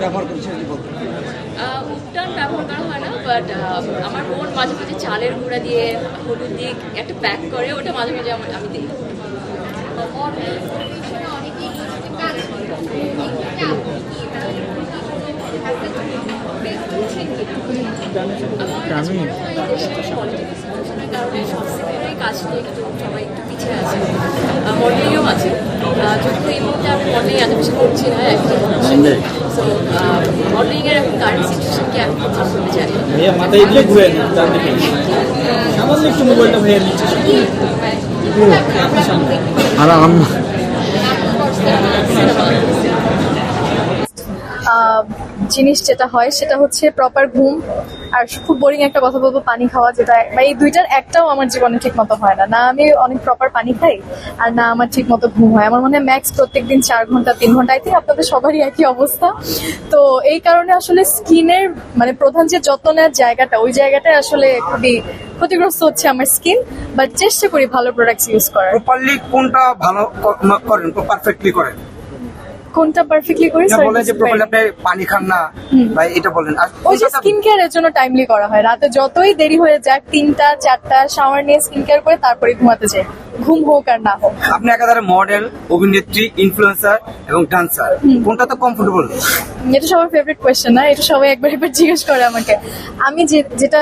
ব্যবহার করেছেন যদি উপটান ব্যবহার করা হয় না বাট আমার বোন মাঝে মাঝে চালের গুঁড়া দিয়ে হলুদ দিয়ে একটা প্যাক করে ওটা মাঝে মাঝে আমি আমি দিই। আমি কাজ নিয়ে কিন্তু সবাই একটু পিছিয়ে আছে। মডেলিংও আছে। যদিও এই মুহূর্তে আমি মডেলিং এত বেশি করছি না সো মডেলিংয়ের এখন কারেন্ট সিচুয়েশনকে আমি ঠিক করতে চাই। না। ভাইয়া মাথায় দিয়ে ঘুরে না ডান দিকে। সামান্য একটু মোবাইলটা ভাইয়া নিচ্ছে আর আম্মা জিনিস যেটা হয়, সেটা হচ্ছে প্রপার ঘুম আর খুব বোরিং একটা কথা বলব, পানি খাওয়া যেটা বা এই দুইটার একটাও আমার জীবনে ঠিক মতো হয় না। না আমি অনেক প্রপার পানি খাই আর না আমার ঠিক মতো ঘুম হয়। আমার মনে হয় ম্যাক্স প্রত্যেক দিন চার ঘণ্টা, তিন ঘণ্টা আই থিঙ্ক আপনাদের সবারই একই অবস্থা। তো এই কারণে আসলে স্কিনের মানে প্রধান যে যত্ন নেওয়ার জায়গাটা, ওই জায়গাটায় আসলে খুবই ক্ষতিগ্রস্ত হচ্ছে আমার স্কিন। বাট চেষ্টা করি ভালো প্রোডাক্টস ইউজ করার। প্রপারলি কোনটা ভালো করেন পারফেক্টলি করেন? কোনটা পারফেক্টলি করি? Sorry, যে প্রপারলি আপনি পানি খান না বা এটা বলেন ওই যে স্কিন স্কিন কেয়ারের জন্য টাইমলি করা হয়। রাতে যতই দেরি হয়ে যাক তিনটা চারটা শাওয়ার নিয়ে স্কিন কেয়ার করে তারপরে ঘুমাতে যাই। ঘুম হোক আর না হোক। আপনি একাধারে মডেল অভিনেত্রী ইনফ্লুয়েন্সার এবং ডান্সার কোনটা তো কমফোর্টেবল এটা সবার ফেভারিট কোয়েশ্চেন না এটা সবাই একবার একবার জিজ্ঞেস করে আমাকে। আমি যে যেটা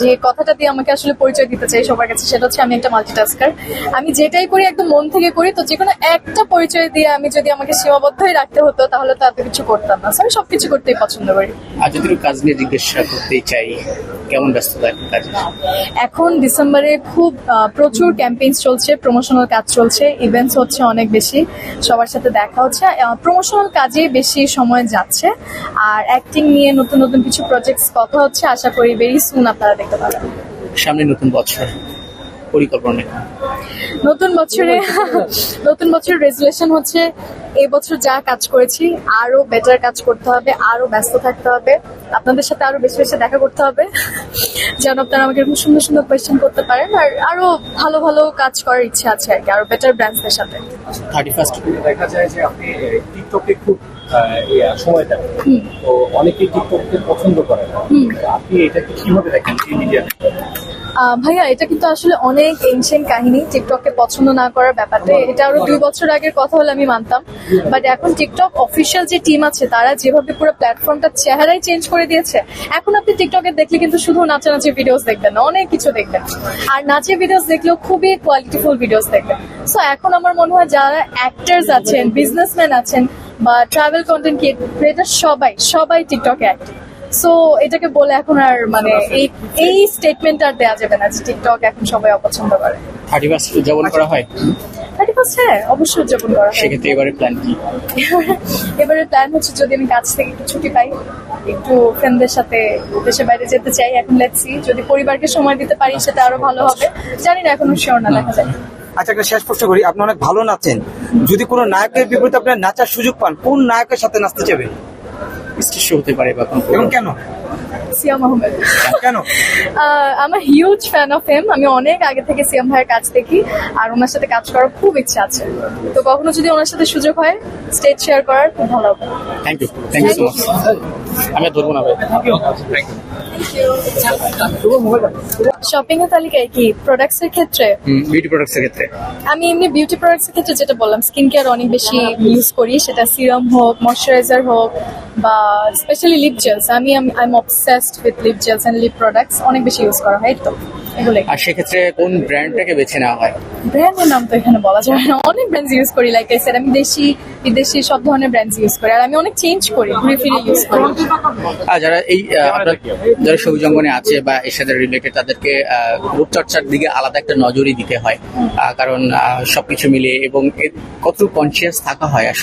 যে কথাটা দিয়ে আমাকে আসলে পরিচয় দিতে চাই সবার কাছে সেটা হচ্ছে আমি একটা মাল্টিটাস্কার আমি যেটাই করি একদম মন থেকে করি তো যে কোনো একটা পরিচয় দিয়ে আমি যদি আমাকে সীমাবদ্ধই রাখতে হতো তাহলে তো এত কিছু করতাম না। আমি সবকিছু করতেই পছন্দ করি। আর যদি কাজ নিয়ে জিজ্ঞাসা করতে চাই। কেমন ব্যস্ততা এখন কাজে এখন ডিসেম্বরে খুব প্রচুর ক্যাম্পেইন চলছে প্রমোশনাল কাজ চলছে ইভেন্টস হচ্ছে অনেক বেশি সবার সাথে দেখা হচ্ছে প্রমোশনাল কাজে বেশি সময় যাচ্ছে আর অ্যাক্টিং নিয়ে নতুন নতুন কিছু প্রজেক্টস কথা হচ্ছে আশা করি ভেরি সুন আপনারা দেখতে পাবেন। সামনে নতুন বছর। পরিকল্পনা। নতুন বছরে নতুন বছরের রেজুলেশন হচ্ছে এই বছর যা কাজ করেছি আরও বেটার কাজ করতে হবে আরও ব্যস্ত থাকতে হবে। আপনাদের সাথে আরও বেশি বেশি দেখা করতে হবে। যেন আপনারা আমাকে এরকম সুন্দর সুন্দর কোয়েশ্চেন করতে পারেন আর আরও ভালো ভালো কাজ করার ইচ্ছা আছে আর কি আরও বেটার ব্র্যান্ডসদের সাথে। থার্টি ফার্স্ট দেখা যায় যে আপনি টিকটকে খুব সময় দেন। তো অনেকেই টিকটককে পছন্দ করে না। আপনি এটাকে কীভাবে দেখেন এই মিডিয়া আহ, ভাইয়া, এটা কিন্তু আসলে অনেক এনশিয়েন্ট কাহিনী। টিকটককে পছন্দ না করার ব্যাপারটা। এটা আরও দুই বছর আগের কথা হলে আমি মানতাম। বাট এখন টিকটক অফিসিয়াল যে টিম আছে, তারা যেভাবে পুরো প্ল্যাটফর্মটা চেহারাই চেঞ্জ করে দিয়েছে, এখন আপনি টিকটকে দেখলে কিন্তু শুধু নাচানাচি ভিডিওস দেখবেন না, অনেক কিছু দেখবেন। আর নাচের ভিডিওস দেখলেও খুবই কোয়ালিটিফুল ভিডিওস দেখবেন। সো এখন আমার মনে হয় যারা অ্যাক্টার্স আছেন বিজনেসম্যান আছেন, বা ট্রাভেল কন্টেন্ট ক্রিয়েটার সবাই সবাই টিকটকে অ্যাক্টিভ সো এটাকে বলে এখন আর মানে এই এই স্টেটমেন্ট আর দেওয়া যাবে না যে টিকটক এখন সবাই অপছন্দ করে। থার্টি ফার্স্ট উদযাপন করা হয়? থার্টি ফার্স্ট হ্যাঁ অবশ্যই উদযাপন করা হয়। সেক্ষেত্রে এবারে প্ল্যান কি? এবারে প্ল্যান হচ্ছে যদি আমি কাজ থেকে একটু ছুটি পাই একটু ফ্রেন্ডদের সাথে দেশের বাইরে যেতে চাই এখন লেটসি যদি পরিবারকে সময় দিতে পারি সেটা আরও ভালো হবে। জানি না এখনও শিওর না দেখা যায় আচ্ছা একটা শেষ প্রশ্ন করি। আপনি অনেক ভালো নাচেন। যদি কোনো নায়কের বিপরীতে আপনার নাচার সুযোগ পান কোন নায়কের সাথে নাচতে চাবেন স্টেজ হতে পারে বা কোনো কেন? সিয়াম আহমেদ। কেন? আমার হিউজ ফ্যান অফ হিম আমি অনেক আগে থেকে সিয়াম ভাইয়ের কাজ দেখি আর ওনার সাথে কাজ করার খুব ইচ্ছা আছে। তো কখনো যদি ওনার সাথে সুযোগ হয় স্টেজ শেয়ার করার খুব ভালো হবে। Thank you thank you so much আমি আর ধরবো না ভাই। শপিং এর তালিকায় কি প্রোডাক্টস এর ক্ষেত্রে? বিউটি প্রোডাক্টস এর ক্ষেত্রে। আমি এমনি বিউটি প্রোডাক্টস এর ক্ষেত্রে যেটা বললাম স্কিন কেয়ার অনেক বেশি ইউজ করি সেটা সিরাম হোক ময়শ্চারাইজার হোক বা স্পেশালি লিপ জেলস আমি I am obsessed with lip gels and lip products অনেক বেশি ইউজ করা হয় তো। এগুলোই। আর সেক্ষেত্রে কোন ব্র্যান্ডটাকে বেছে নেওয়া হয়? ব্র্যান্ডের নাম তো এখানে বলা না। অনেক ব্র্যান্ডস ইউজ করি লাইক আমি দেশি, বিদেশি সব ধরনের ব্র্যান্ডস ইউজ করি। আর আমি অনেক চেঞ্জ করি, ঘুরে ফিরে ইউজ করি। আর যারা এই আপনার, যারা সবুজ অঙ্গনে আছে বা এর সাথে রিলেটেড তাদেরকে রূপচর্চার দিকে আলাদা একটা নজরই দিতে হয়। কারণ সবকিছু মিলিয়ে এবং কত কনসিয়াস থাকা হয়